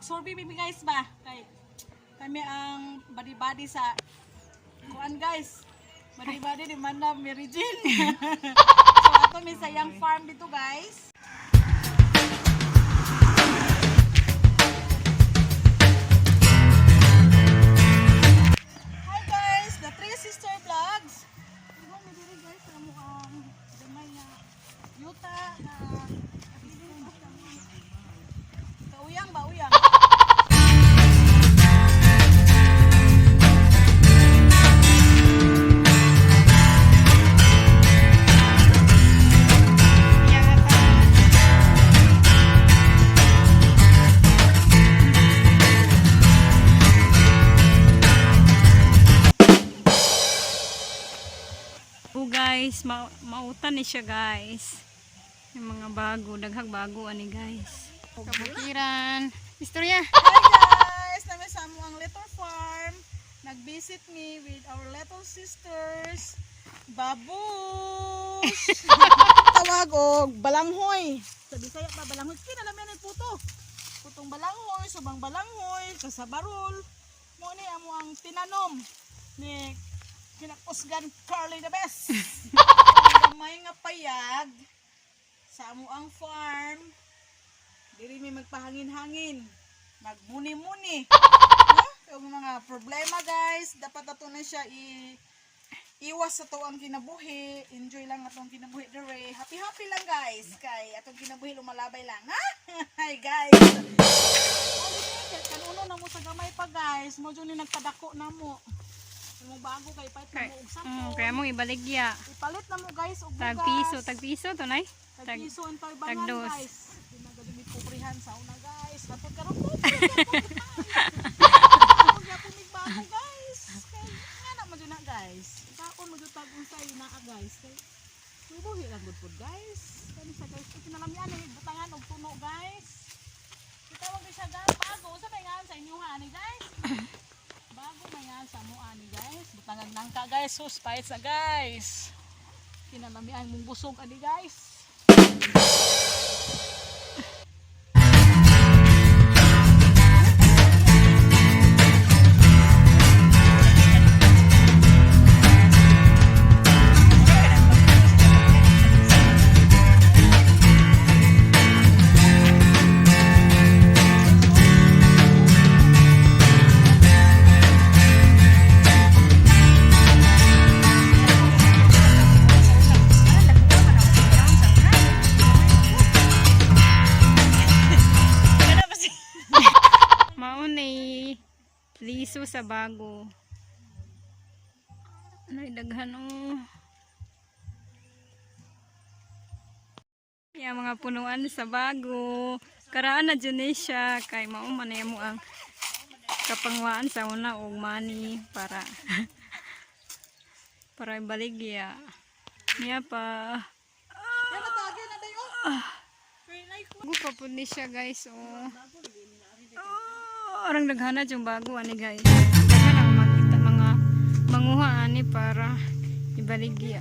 Mag-survey bibi guys ba? Kay kami ang body-body sa kuan guys. Body-body ni Manam Mary Jane. so ato mi sa young farm dito guys. Guys, ma mautan ni siya guys. Yung mga bago, daghag bago ani guys. Kabukiran. Istorya. Hi guys! Nami sa mo ang little farm. Nag-visit me with our little sisters. Babush! Tawag og balanghoy. Sa Bisaya pa balanghoy. Kina namin ang puto. Putong balanghoy, subang balanghoy, kasabarol. Mo ni amo ang tinanom ni kinakusgan Carly the best. Gamay nga payag sa amo ang farm. Diri mi magpahangin-hangin. Magmuni-muni. Yung mga problema guys, dapat ato na siya i iwas sa to ang kinabuhi. Enjoy lang atong kinabuhi dire. Happy-happy lang guys. Kay atong kinabuhi lumalabay lang. Ha? Hi guys. Kanuno na mo sa gamay pa guys. Mo ni nagpadako na mo. Mo bago kay pait na mo og Mm, sapon. kaya mo ibaligya. Ipalit na mo guys og Tag bugas. piso, tag piso to nay. Tag Tag piso ang tarbangan tagdos. guys. Pinagaling mi puprihan sa una guys. Katong karon bago guys. Kay nga na mo na guys. Kaon mo jud tag unsay naa guys. Kay Tubuhi lang gud pod guys. Kani sa guys kay kinalamian ni butangan og tuno guys. Kita wag siya bago sa may nga sa inyo ha ani guys. Bago may nga sa mo guys. Butangan nangka guys. Sus pait sa guys. Kinalamian mong busog ani guys. Liso sa bago. Nay daghan oh. Yung mga punuan sa bago. Karaan na dyan eh siya. Kay mauman na mo ang kapangwaan sa una og money para para ibaligya. Niya pa. Yan na tagi na dayo. Kay nay ko. Bago pa po ni siya guys. Oh, orang daghana yung bago ani guys. Daghan ang makita mga manguha ani para ibaligya.